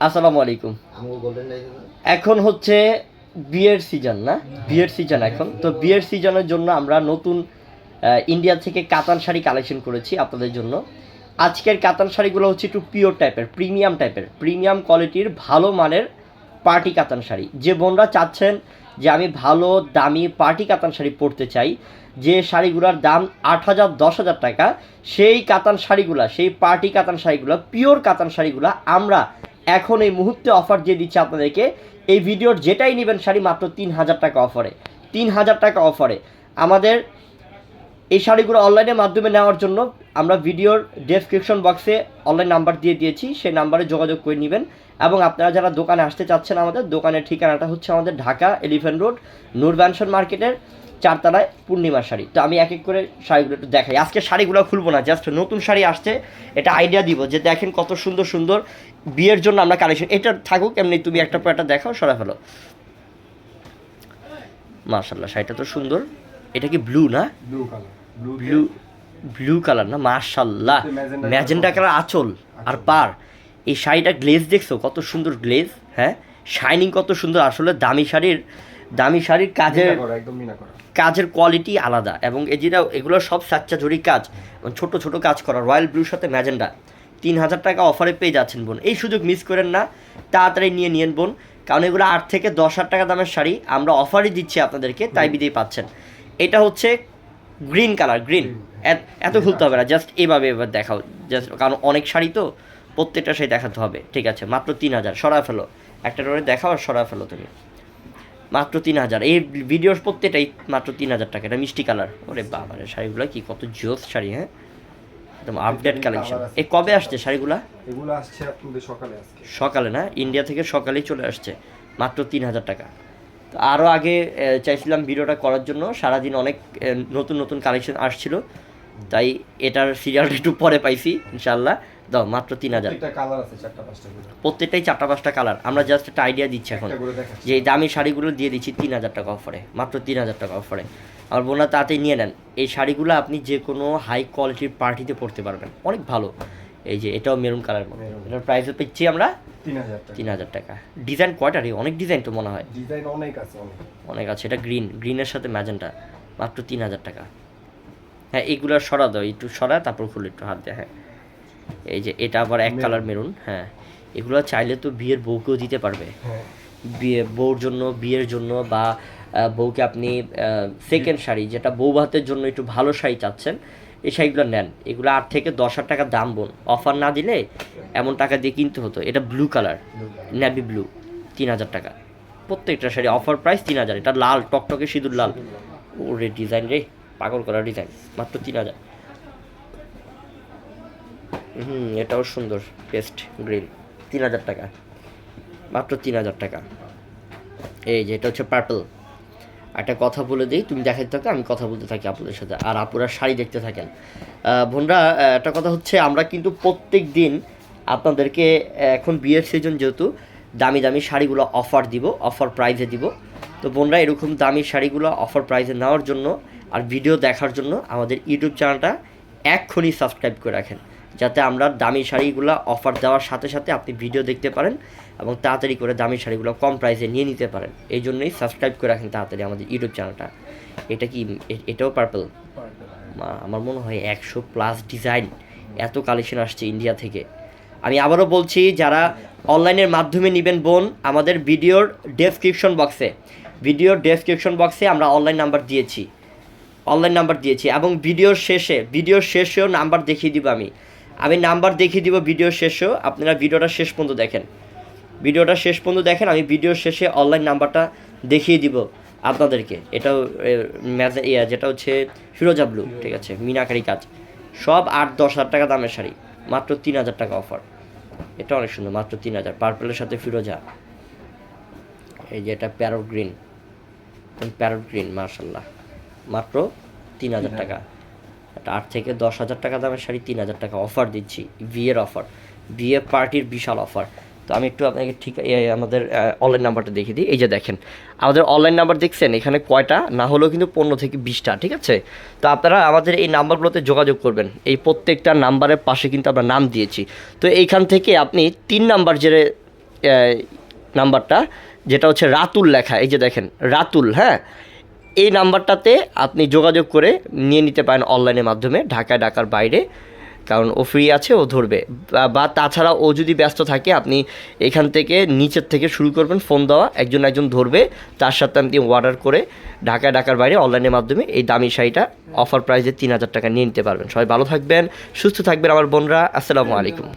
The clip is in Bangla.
আসসালামু আলাইকুম। এখন হচ্ছে বিয়ের সিজন না? বিয়ের সিজন এখন। তো বিয়ের সিজনের জন্য আমরা নতুন ইন্ডিয়া থেকে কাতান শাড়ি কালেকশন করেছি আপনাদের জন্য। আজকের কাতান শাড়িগুলো হচ্ছে একটু পিওর টাইপের প্রিমিয়াম টাইপের প্রিমিয়াম কোয়ালিটির ভালো মানের পার্টি কাতান শাড়ি। যে বোনরা চাচ্ছেন যে আমি ভালো দামি পার্টি কাতান শাড়ি পরতে চাই যে শাড়িগুলোর দাম আট হাজার দশ হাজার টাকা সেই কাতান শাড়িগুলা সেই পার্টি কাতান শাড়িগুলো পিওর কাতান শাড়িগুলা আমরা এখন এই মুহূর্তে অফার দিয়ে দিচ্ছি আপনাদেরকে, এই ভিডিওর যেটাই নেবেন শাড়ি মাত্র তিন হাজার টাকা অফারে তিন হাজার টাকা অফারে আমাদের এই শাড়িগুলো অনলাইনের মাধ্যমে নেওয়ার জন্য আমরা ভিডিওর ডেসক্রিপশন বক্সে অনলাইন নাম্বার দিয়ে দিয়েছি, সেই নাম্বারে যোগাযোগ করে নেবেন। এবং আপনারা যারা দোকানে আসতে চাচ্ছেন আমাদের, দোকানের ঠিকানাটা হচ্ছে আমাদের Dhaka elephant road, Noor mansion মার্কেটের চারতলায় পূর্ণিমার শাড়ি। তো আমি এক এক করে শাড়িগুলো একটু দেখাই। আজকে শাড়িগুলো খুলবো না জাস্ট নতুন শাড়ি আসছে এটা আইডিয়া দিব যে দেখেন কত সুন্দর সুন্দর বিয়ের জন্য আমরা কালেকশন এটা থাকুক এমনি তুমি একটা পর একটা দেখাও সরা ফেলো। মার্শাল্লাহ শাড়িটা তো সুন্দর। এটা কি ব্লু না? ব্লু ব্লু কালার না? মার্শাল্লাহ ম্যাজেন্টা কালার আঁচল আর পার। এই শাড়িটা গ্লেজ দেখছ? কত সুন্দর গ্লেজ হ্যাঁ? শাইনিং কত সুন্দর আসলে দামি শাড়ির দামি শাড়ির কাজের কাজের কোয়ালিটি আলাদা এবং এই যেটা এগুলো সব সাচ্চা জড়ি কাজ ছোট ছোট কাজ করা। রয়্যাল ব্লুর সাথে ম্যাজেন্ডা তিন হাজার টাকা অফারে পেয়ে যাচ্ছেন বোন। এই সুযোগ মিস করেন না তাড়াতাড়ি নিয়ে নিয়েন বোন কারণ এগুলো আট থেকে দশ হাজার টাকা দামের শাড়ি আমরা অফারই দিচ্ছি আপনাদেরকে তাই বিদেই পাচ্ছেন। এটা হচ্ছে গ্রিন কালার গ্রিন এত খুলতে হবে না জাস্ট এভাবে এবার দেখাও জাস্ট কারণ অনেক শাড়ি তো প্রত্যেকটা শাড়ি দেখাতে হবে ঠিক আছে? মাত্র তিন হাজার সরা ফেলো। একটা করে দেখাও আর সরা ফেলো তুমি। মাত্র তিন হাজার। এই ভিডিওর প্রত্যেকটাই মাত্র তিন হাজার টাকা। এটা মিষ্টি কালার ওরে বাবা রে শাড়িগুলো কি কত জোস শাড়ি হ্যাঁ? একদম আপডেট কালেকশন। এই কবে আসছে শাড়িগুলা? এগুলো আসছে আপনাদের সকালে আজকে। সকালে না? ইন্ডিয়া থেকে সকালেই চলে আসছে। মাত্র তিন হাজার টাকা। তো আরও আগে চাইছিলাম ভিডিওটা করার জন্য। সারাদিন অনেক নতুন নতুন কালেকশন আসছিল। তাই এটার সিরিয়ালটা একটু পরে পাইছি ইনশাল্লাহ দাও মাত্র তিন হাজার। প্রত্যেকটাই চারটা পাঁচটা কালার আমরা জাস্ট একটা আইডিয়া দিচ্ছি এখন। যে দামি শাড়িগুলো দিয়ে দিচ্ছি তিন হাজার টাকা অফারে মাত্র তিন হাজার টাকা অফারে আমার বোনা তাতেই নিয়ে নেন। এই শাড়িগুলো আপনি যে কোনো হাই কোয়ালিটির পার্টিতে পরতে পারবেন। অনেক ভালো। এই যে এটাও মেরুন কালার। এটার প্রাইস পেয়েছি আমরা তিন হাজার টাকা। ডিজাইন কয়টা রে? অনেক ডিজাইন তো মনে হয়। ডিজাইন অনেক আছে অনেক। আছে। এটা গ্রিন গ্রিনের সাথে ম্যাজেন্টা মাত্র তিন হাজার টাকা। হ্যাঁ এইগুলো সরা দাও। একটু সরা তারপর খুলে একটু হাত দেয়। হ্যাঁ। এই যে এটা আবার এক কালার মেরুন হ্যাঁ। এগুলো চাইলে তো বিয়ের বউকেও দিতে পারবে। হ্যাঁ। বিয়ে বউর জন্য বিয়ের জন্য বা বউকে আপনি সেকেন্ড শাড়ি যেটা বউ ভাতের জন্য একটু ভালো শাড়ি চাচ্ছেন এই শাড়িগুলো নেন। এগুলো আট থেকে দশ হাজার টাকা দাম বোন। অফার না দিলে এমন টাকা দিয়ে কিনতে হতো। এটা ব্লু কালার নেভি ব্লু তিন হাজার টাকা। প্রত্যেকটা শাড়ি অফার প্রাইস তিন হাজার। এটা লাল টকটকে সিঁদুর লাল। ও রে ডিজাইন রে পাগল করা ডিজাইন মাত্র তিন হাজার। হুম, এটাও সুন্দর পেস্ট গ্রিন তিন হাজার টাকা। মাত্র তিন হাজার টাকা। এই যে, এটা হচ্ছে পার্পল একটা কথা বলে দিই, তুমি দেখাতে থাকো, আমি কথা বলতে থাকি আপনাদের সাথে। আর আপুরা শাড়ি দেখতে থাকেন। বোনরা একটা কথা হচ্ছে, আমরা কিন্তু প্রত্যেক দিন আপনাদেরকে এখন বিয়ের সিজন যেহেতু, দামি দামি শাড়িগুলো অফার দিব অফার প্রাইজে দিব। তো বোনরা, এরকম দামি শাড়িগুলো অফার প্রাইজে নেওয়ার জন্য আর ভিডিও দেখার জন্য আমাদের ইউটিউব চ্যানেলটা এক্ষুনি সাবস্ক্রাইব করে রাখেন। যাতে আমরা দামি শাড়িগুলো অফার দেওয়ার সাথে সাথে আপনি ভিডিও দেখতে পারেন এবং তাড়াতাড়ি করে দামি শাড়িগুলো কম প্রাইসে নিয়ে নিতে পারেন। এই জন্যই সাবস্ক্রাইব করে রাখেন তাড়াতাড়ি আমাদের ইউটিউব চ্যানেলটা এটা কি এটাও পার্পল আমার মনে হয় একশো প্লাস ডিজাইন এত কালেকশন আসছে ইন্ডিয়া থেকে। আমি আবারও বলছি, যারা অনলাইনের মাধ্যমে নেবেন বোন, আমাদের ভিডিওর ডেসক্রিপশন বক্সে ভিডিওর ডেসক্রিপশন বক্সে আমরা অনলাইন নাম্বার দিয়েছি। অনলাইন নাম্বার দিয়েছি এবং ভিডিওর শেষে ভিডিওর শেষেও নাম্বার দেখিয়ে দিব আমি। আমি নাম্বার দেখিয়ে দিব ভিডিও শেষেও আপনারা ভিডিওটা শেষ পর্যন্ত দেখেন। ভিডিওটা শেষ পর্যন্ত দেখেন আমি ভিডিওর শেষে অনলাইন নাম্বারটা দেখিয়ে দিব আপনাদেরকে। এটাও এ, ম্যাজ ইয়া যেটা হচ্ছে ফিরোজা ব্লু ঠিক আছে মিনাকারি কাজ। সব আট দশ হাজার টাকা দামের শাড়ি মাত্র তিন হাজার টাকা অফার এটা অনেক সুন্দর মাত্র তিন হাজার। পার্পলের সাথে ফিরোজা। এই যে এটা প্যারট গ্রিন প্যারট গ্রিন মার্শাল্লাহ মাত্র তিন হাজার। টাকা। আট থেকে দশ হাজার টাকা দামের শাড়ি, তিন হাজার টাকা অফার দিচ্ছি, বিয়ের অফার বিয়ে পার্টির বিশাল অফার তো আমি একটু আপনাকে ঠিক আমাদের অনলাইন নাম্বারটা দেখিয়ে দিই। এই যে দেখেন, আমাদের অনলাইন নাম্বার দেখছেন, এখানে কয়টা? না হলেও কিন্তু পনেরো থেকে বিশটা, ঠিক আছে? তো আপনারা আমাদের এই নাম্বারগুলোতে যোগাযোগ করবেন। এই প্রত্যেকটা নাম্বারের পাশে কিন্তু আমরা নাম দিয়েছি। তো এইখান থেকে আপনি তিন নাম্বার যে নাম্বারটা, যেটা হচ্ছে রাতুল লেখা, এই যে দেখেন, রাতুল হ্যাঁ? এই নাম্বারটাতে আপনি যোগাযোগ করে নিয়ে নিতে পারেন অনলাইনের মাধ্যমে ঢাকায়, ঢাকার বাইরে। কারণ ও ফ্রি আছে, ও ধরবে। বা- তাছাড়া ও যদি ব্যস্ত থাকে, আপনি এখান থেকে নিচের থেকে শুরু করবেন ফোন দেওয়া, একজন একজন ধরবে। তার সাথে আপনি অর্ডার করে ঢাকায়, ঢাকার বাইরে অনলাইনের মাধ্যমে এই দামি শাড়িটা অফার প্রাইসে তিন হাজার টাকা নিয়ে নিতে পারবেন। সবাই ভালো থাকবেন, সুস্থ থাকবেন আমার বোনরা। আসসালামু আলাইকুম।